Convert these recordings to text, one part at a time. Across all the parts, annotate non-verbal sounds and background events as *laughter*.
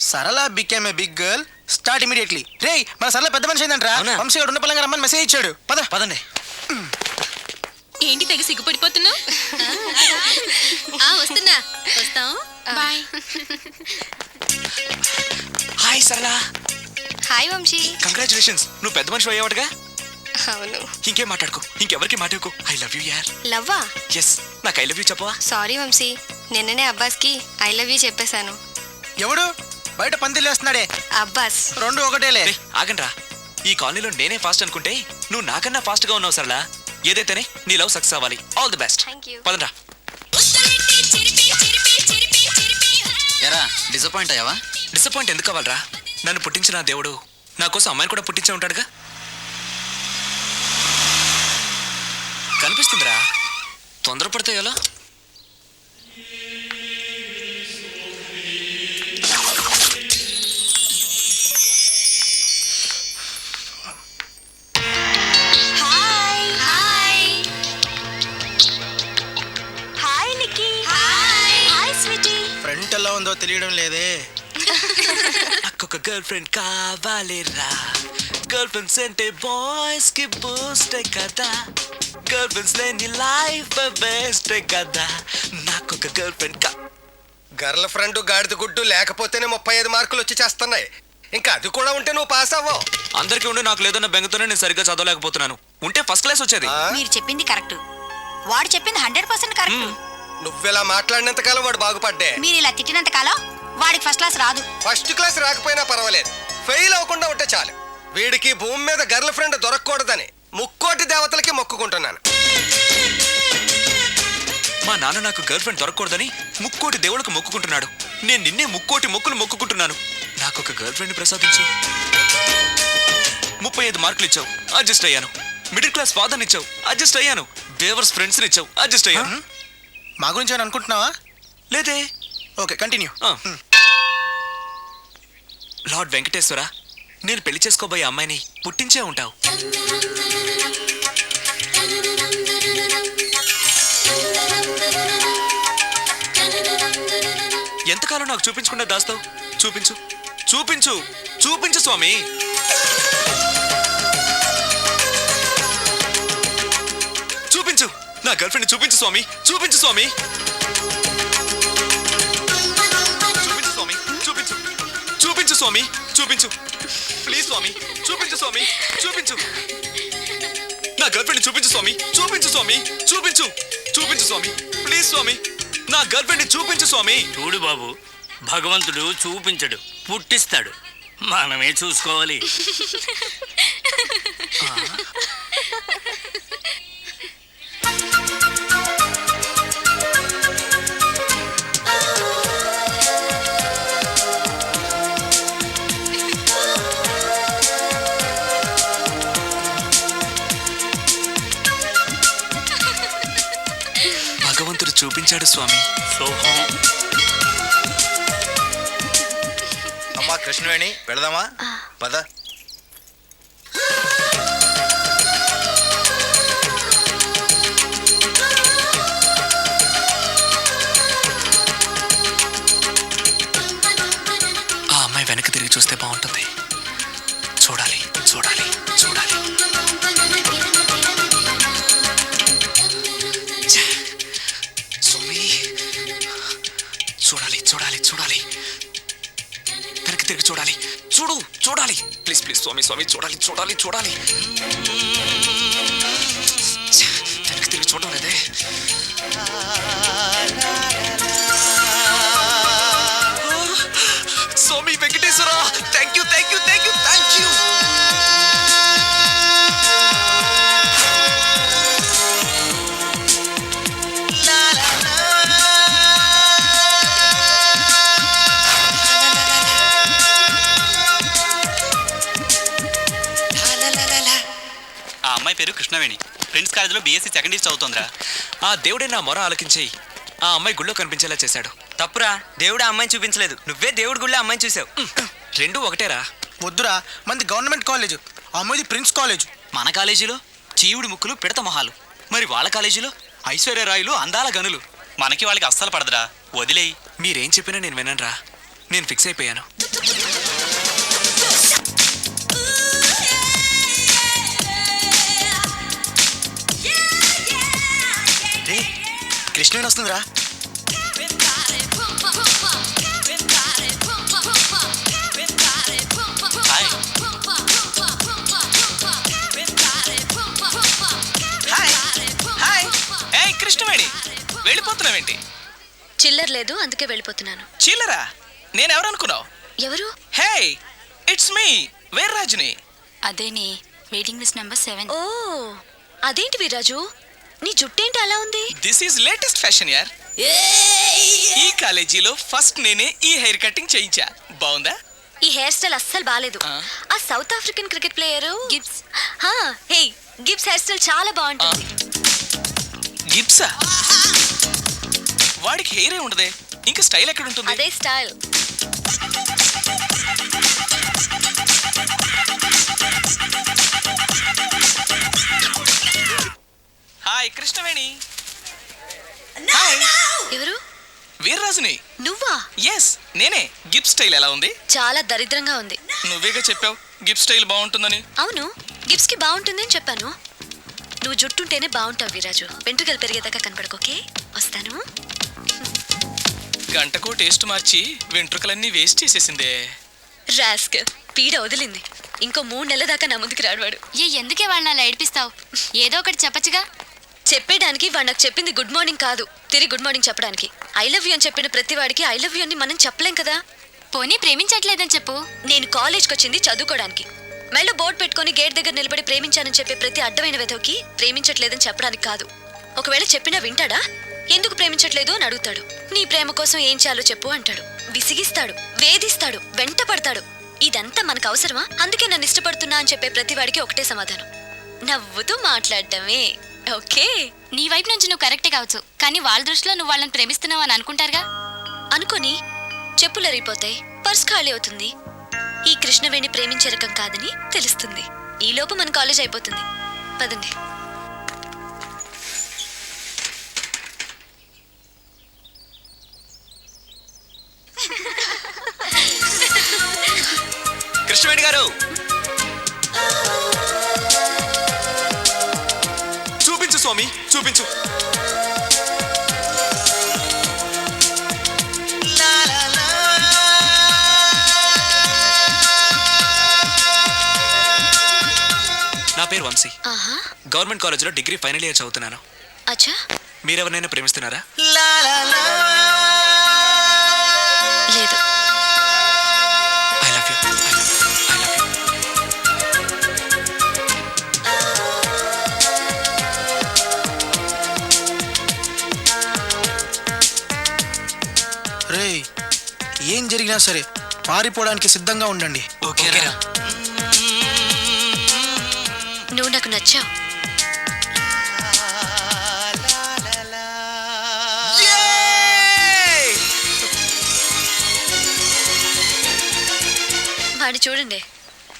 Sarala became a big girl start immediately రే మన సరళ పెద్ద మనిషి ఏంటంట్రా అవునా? వంశీ గారు ఉన్న పలంగా రమ్మని మెసేజ్ ఇచ్చాడు. పద. పదండి. ఏంటి తెగ సిగ్గుపడిపోతున్నావు వస్తున్నా. వస్తాం. Bye. Hi Sarala. Hi Vamshi. Congratulations నువ్వు పెద్ద మనిషి అయ్యావటగా? అవును. ఇంకేం మాట్లాడుకో. ఇంకెవరికి మాట్లాడుకో ఐ లవ్ యూ యార్ లవ్వా? ఎస్ నాకు ఐ లవ్ యూ చెప్పవా? సారీ వంశీ. నిన్ననే అబ్బాస్కి ఐ లవ్ యూ చెప్పేశాను. ఎవడు? బయట పందిలు వేస్తున్నాడే అబ్బాస్ రెండు ఒకటేలే. ఆగండ్రా. ఈ కాలనీలో నేనే ఫాస్ట్ అనుకుంటే నువ్వు నాకన్నా ఫాస్ట్గా ఉన్నావు సరళా. ఏదైతేనే నీ లవ్ సక్సెస్ అవ్వాలి. All the best. Thank you. పదండ్రా. ఎరా డిసప్పాయింట్ అయ్యావా? డిసప్పాయింట్ ఎందుకు అవ్వాలరా? నన్ను పుట్టించిన ఆ దేవుడు నా కోసం అమ్మాయిని కూడా పుట్టించే ఉంటాడుగా? కనిపిస్తుందిరా. తొందరపడితే ఎలా? ఉందో తెలియడం లేదే. నాకొక గర్ల్ ఫ్రెండ్ కావాలిరా. గర్ల్ ఫ్రెండ్స్ అంటే బాయ్స్కి బూస్ట్ కదా. గర్ల్ ఫ్రెండ్స్ లేని లైఫ్ బెస్ట్ కదా. నాకొక గర్ల్ ఫ్రెండ్ కా గర్ల్ ఫ్రెండ్ గాడిద గుడ్డు లేకపోతేనే ముప్పై ఐదు మార్కులు వచ్చి చేస్తున్నాయి. ఇంకా అది కూడా ఉంటే నువ్వు పాస్ అవ్వవు అందరికీ ఉండి నాకు లేదన్న బెంగతోనే నేను సరిగ్గా చదవలేకపోతున్నాను. ఉంటే ఫస్ట్ క్లాస్ వచ్చేది? మీరు చెప్పింది కరెక్ట్ వాడు చెప్పింది హండ్రెడ్ పర్సెంట్ కరెక్ట్ నువ్విలా మాట్లాడినంత కాలం వాడు బాగుపడ్డే. మీరు ఇలా తిట్టినంత కాలం వాడికి ఫస్ట్ క్లాస్ రాదు. ఫస్ట్ క్లాస్ రాకపోయినా పర్వాలేదు. ఫెయిల్ అవ్వకుండా ఉంటే చాలు. వీడికి భూమి మీద గర్ల్ ఫ్రెండ్ దొరకకూడదని ముక్కోటి దేవతలకి మొక్కుకుంటున్నాను. మా నాన్న నాకు గర్ల్ ఫ్రెండ్ దొరకకూడదని ముక్కోటి దేవుళ్ళకు మొక్కుకుంటున్నాడు. నేను నిన్నే ముక్కోటి మొక్కులు మొక్కుకుంటున్నాను. నాకు ఒక గర్ల్ ఫ్రెండ్ ప్రసాదించు. ముప్పై ఐదు మార్కులు ఇచ్చావు. అడ్జస్ట్ అయ్యాను. మిడిల్ క్లాస్ ఫాదర్ ఇచ్చావు. అడ్జస్ట్ అయ్యాను. బేవర్స్ ఫ్రెండ్స్ ఇచ్చావు. అడ్జస్ట్ అయ్యాను. మా గురించి ఏమైనా అనుకుంటున్నావా? లేదే. Okay continue. లార్డ్ వెంకటేశ్వర నేను పెళ్ళి చేసుకోబోయే అమ్మాయిని పుట్టించే ఉంటావు. ఎంతకాలం నాకు చూపించకుండా దాస్తావు? చూపించు. చూపించు. చూపించు స్వామి. నా గర్ల్ ఫ్రెండ్ చూపించు స్వామి. చూపించు స్వామి. చూపించు స్వామి. చూపించు. చూపించు స్వామి. చూపించు. ప్లీజ్ స్వామి. చూపించు స్వామి. చూపించు. నా గర్ల్ ఫ్రెండ్ చూపించు స్వామి. చూపించు స్వామి. చూపించు. చూపించు స్వామి. ప్లీజ్ స్వామి. నా గర్ల్ ఫ్రెండ్ చూపించు స్వామి. చూడు బాబు భగవంతుడు చూపించడు పుట్టిస్తాడు. మనమే చూసుకోవాలి. *laughs* చూపించాడు స్వామి. అమ్మా కృష్ణవేణి వెళదామా? పద. ఆ అమ్మాయి వెనక్కి తిరిగి చూస్తే బాగుంటుంది. ప్లీజ్ స్వామి స్వామి చూడాలి చూడాలి చూడాలి ఛే! వెనక్కి తిరిగి చూడడం లేదే స్వామి Venkateswara thank you thank you thank you thank you Krishnaveni friends కాలేజీలో బీఎస్సీ సెకండ్ ఇయర్ చదువుతోందిరా. ఆ దేవుడే నా మొర ఆలకించి ఆ అమ్మాయి గుళ్ళో కనిపించేలా చేశాడు. తప్పురా దేవుడు ఆ అమ్మాయిని చూపించలేదు. నువ్వే దేవుడి గుళ్ళో అమ్మాయిని చూసావు. రెండు ఒకటేరా. వద్దురా మంది గవర్నమెంట్ కాలేజ్ అమ్మది ప్రిన్స్ కాలేజ్. మన కాలేజీలో చీవుడి ముక్కులు పిడత మొహాలు. మరి వాళ్ళ కాలేజీలో? ఐశ్వర్య రాయులు అందాల గనులు. మనకి వాళ్ళకి అస్సలు పడదురా. వదిలేయి. మీరేం చెప్పినా నేను విననురా. నేను ఫిక్స్ అయిపోయాను. రే కృష్ణుడు వస్తుందిరా. హాయ్. హాయ్. హాయ్. ఏయ్ కృష్ణవేణి వెళ్ళిపోతున్నావేంటి? చిల్లర లేదు అందుకే వెళ్ళిపోతున్నాను. చీలరా నేనెవరు అనుకున్నావు ఎవరు? హే ఇట్స్ మీ వేర్ రాజుని అదేని వెయిటింగ్ లిస్ట్ నెంబర్ సెవెన్. ఓ అదేంటి వీరాజు నీ జుట్టేంటి అలా ఉంది? దిస్ ఈజ్ లేటెస్ట్ ఫ్యాషన్ యార్ ఈ కాలేజీలో ఫస్ట్ నేనే ఈ హెయిర్ కటింగ్ చేయించా. బాగుందా? ఈ హెయిర్ స్టైల్ అస్సలు బాగాలేదు ఆ. ఆ South African cricket player Gibbs హా హే గిబ్స్ హెయిర్ స్టైల్ చాలా బాగుంటుంది. గిబ్సా వాడికి హెయిర్ ఏ ఉండదే. ఇంకా స్టైల్ ఎక్కడ ఉంటుంది? అదే స్టైల్ హాయ్ కృష్ణవేణి. హాయ్ ఎవరు? వీర్రాజుని. నువ్వా? ఎస్ నేనే. గిబ్ స్టైల్ ఎలా ఉంది? చాలా దరిద్రంగా ఉంది. నువ్వేగా చెప్పావు? గిబ్ స్టైల్ బాగుంటుందని. అవును గిబ్స్కి బాగుంటుంది అని చెప్పాను. నువ్వు జుట్టుంటేనే బాగుంటావు వీరాజు వెంట్రుకలు పెరిగేదాకా కనపడకోకే వస్తాను. గంటకు టేస్ట్ మార్చి వెంట్రుకలన్నీ వేస్ట్ చేసేసిందే. రాస్క్ పీడ వదిలింది. ఇంకో మూడు నెలల దాకా నా ముందుకు రాడువాడు ఏ ఎందుకే వాళ్ళని అలా ఏడిపిస్తావు? ఏదో ఒకటి చెప్పచ్చుగా. చెప్పేయడానికి వాడు నాకు చెప్పింది గుడ్ మార్నింగ్ కాదు. తిరిగి గుడ్ మార్నింగ్ చెప్పడానికి. ఐ లవ్ యూ అని చెప్పిన ప్రతి వాడికి ఐ లవ్ యూ అని మనం చెప్పలేం కదా. పోనీ ప్రేమించట్లేదని చెప్పు. నేను కాలేజ్కి వచ్చింది చదువుకోవడానికి. మెళ్ళో బోర్డు పెట్టుకొని గేట్ దగ్గర నిలబడి ప్రేమించానని చెప్పే ప్రతి అడ్డమైన వెధవకి ప్రేమించట్లేదని చెప్పడానికి కాదు. ఒకవేళ చెప్పినా వింటాడా? ఎందుకు ప్రేమించట్లేదు అని అడుగుతాడు. నీ ప్రేమ కోసం ఏం చేయాలో చెప్పు అంటాడు. విసిగిస్తాడు వేధిస్తాడు వెంట పడతాడు. ఇదంతా మనకు అవసరమా? అందుకే నన్ను ఇష్టపడుతున్నా అని చెప్పే ప్రతి వాడికి ఒకటే సమాధానం. నవ్వుతూ మాట్లాడటమే. ఓకే. నీ వైపు నుంచి నువ్వు కరెక్టే కావచ్చు. కానీ వాళ్ళ దృష్టిలో నువ్వు వాళ్ళని ప్రేమిస్తున్నావు అని అనుకుంటారుగా? అనుకొని చెప్పులు అరిగిపోతాయి పర్స్ ఖాళీ అవుతుంది. ఈ కృష్ణవేణి ప్రేమించే రకం కాదని తెలుస్తుంది. ఈలోపు మన కాలేజ్ అయిపోతుంది. పదండి. కృష్ణవేణి గారు! స్వామి చూపించు. నా పేరు వంశీ. ఆహా. గవర్నమెంట్ కాలేజ్లో డిగ్రీ ఫైనల్ ఇయర్ చదువుతున్నాను. అచ్చా. మీరెవరినైనా ప్రేమిస్తున్నారా? ఏం జరిగినా సరే పారిపోవడానికి సిద్ధంగా ఉండండి. ఓకేరా నువ్వు నాకు నచ్చావు. వాడిని చూడండి.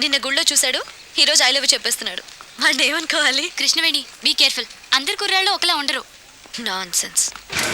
నిన్న గుళ్ళో చూశాడు ఈరోజు ఐ లవ్ చెప్పేస్తున్నాడు. వాడిని ఏమనుకోవాలి? కృష్ణవేణి బీ కేర్ఫుల్ అందరు కుర్రాళ్ళు ఒకలా ఉండరు. Non sense